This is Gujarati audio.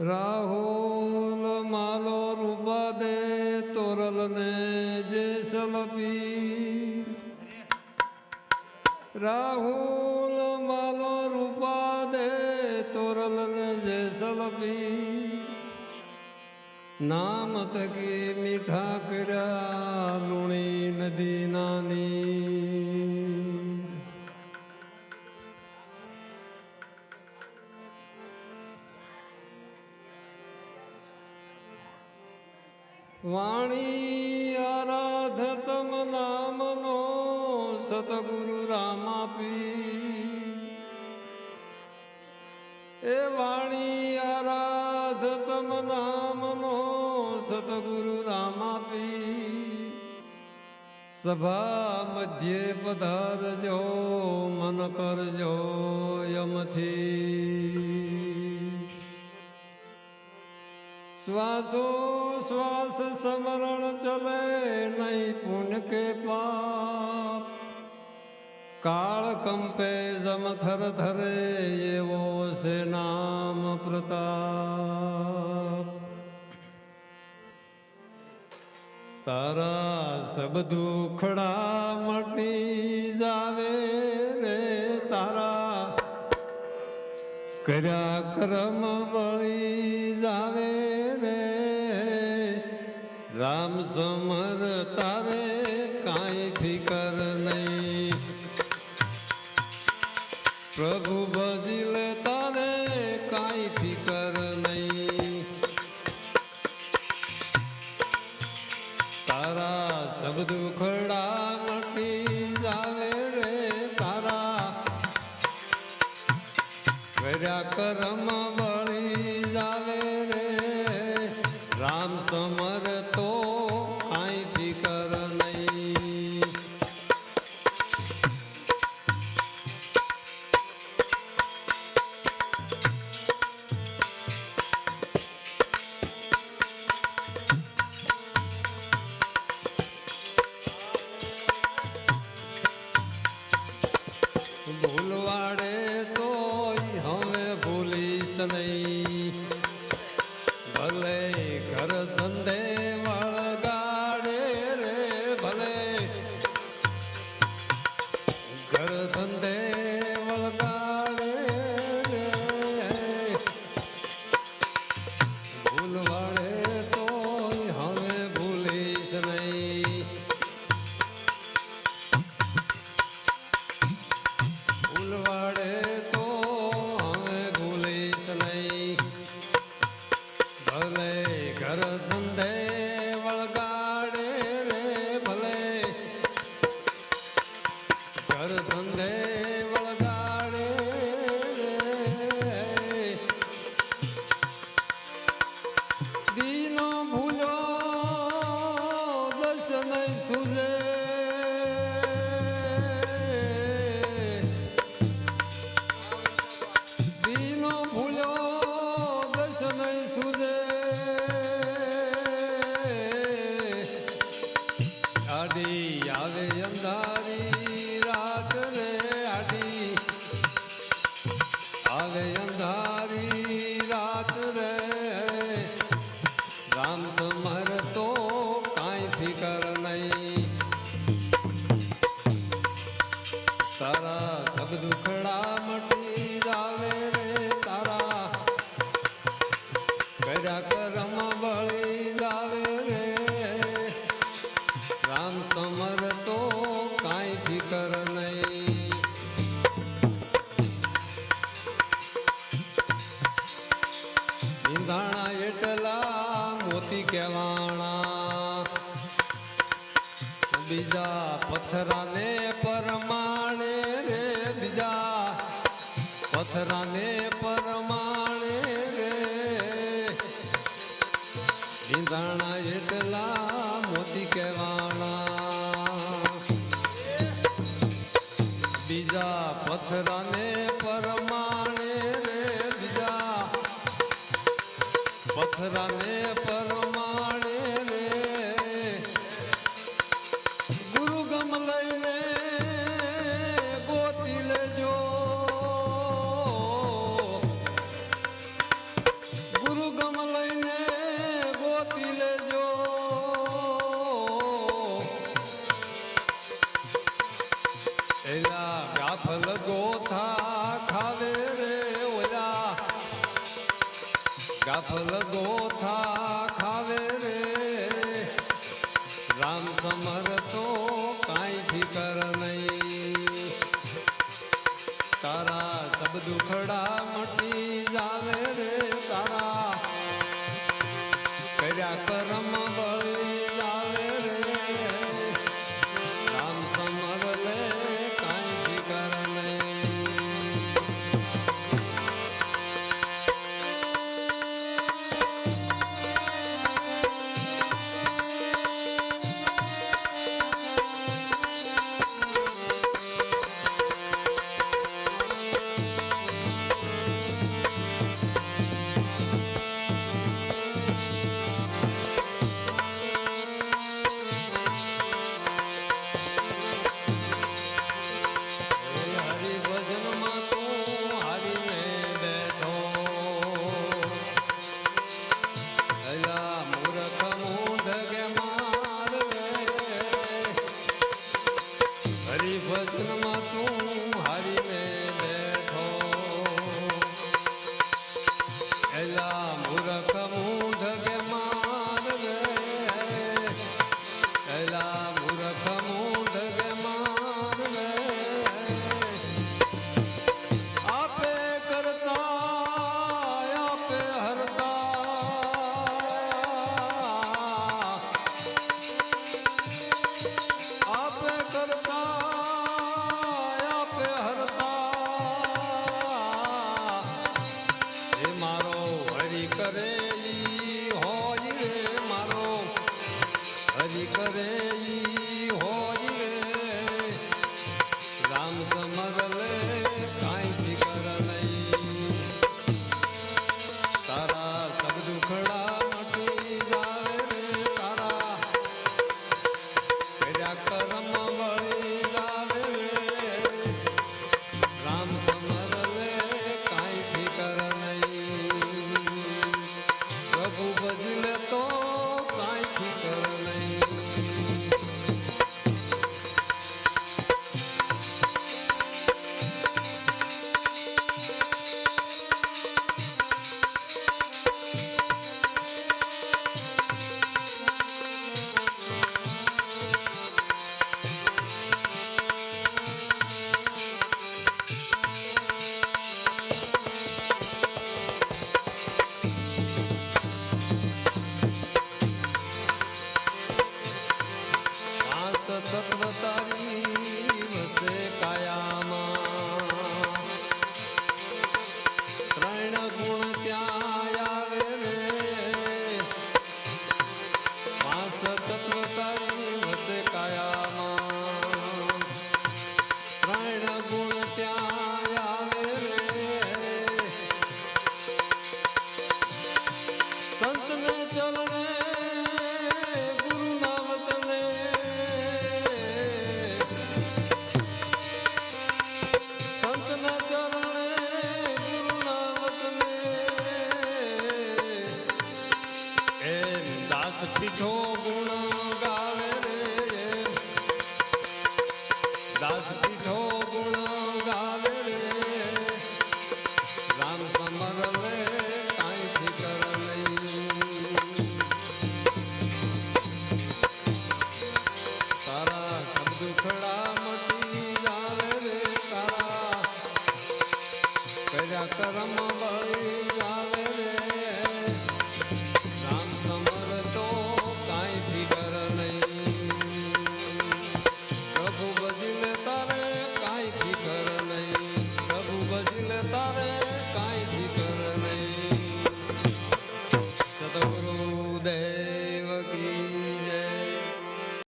રાહુલ માલો રૂપા દે તોરલ ને જે સલપી રાહુલ માલો રૂપા દે તોરલ ને જે સલપી નામ તકી મીઠા કર્યા લુણી નદી નાની વાણી આરાધતમ નામનો સતગુરુ રામાપી. એ વાણી આરાધતમ નામનો સતગુરુ રામાપી. સભા મધ્યે પધારજો, મન કરજો યમથી. શ્વાસો શ્વાસ સમરણ ચલે નહીં પુન કે પાપ. કાળ કંપે જમ થર થરે એવો છે નામ પ્રતાપ. તારા સબ દુખડા મટી જાવે રે તારા. કર્યા કર્મ વળી જાવે રે કાંઈ પથરાને પરમાણે રે. ઈંધાણા એટલા મોતી કહેવાના બીજા પથરાને પરમાણે રે. બીજા પથરાને પરમાણે આપી લેજો. એલા કાફલ ગોથા ખાવે રે ઓલા. કાફલ ગોથા ખાવે રે. રામ સમર તો કાંઈ ફિકર નહીં. તારા ખડા તત્વ તારી. ઢોગો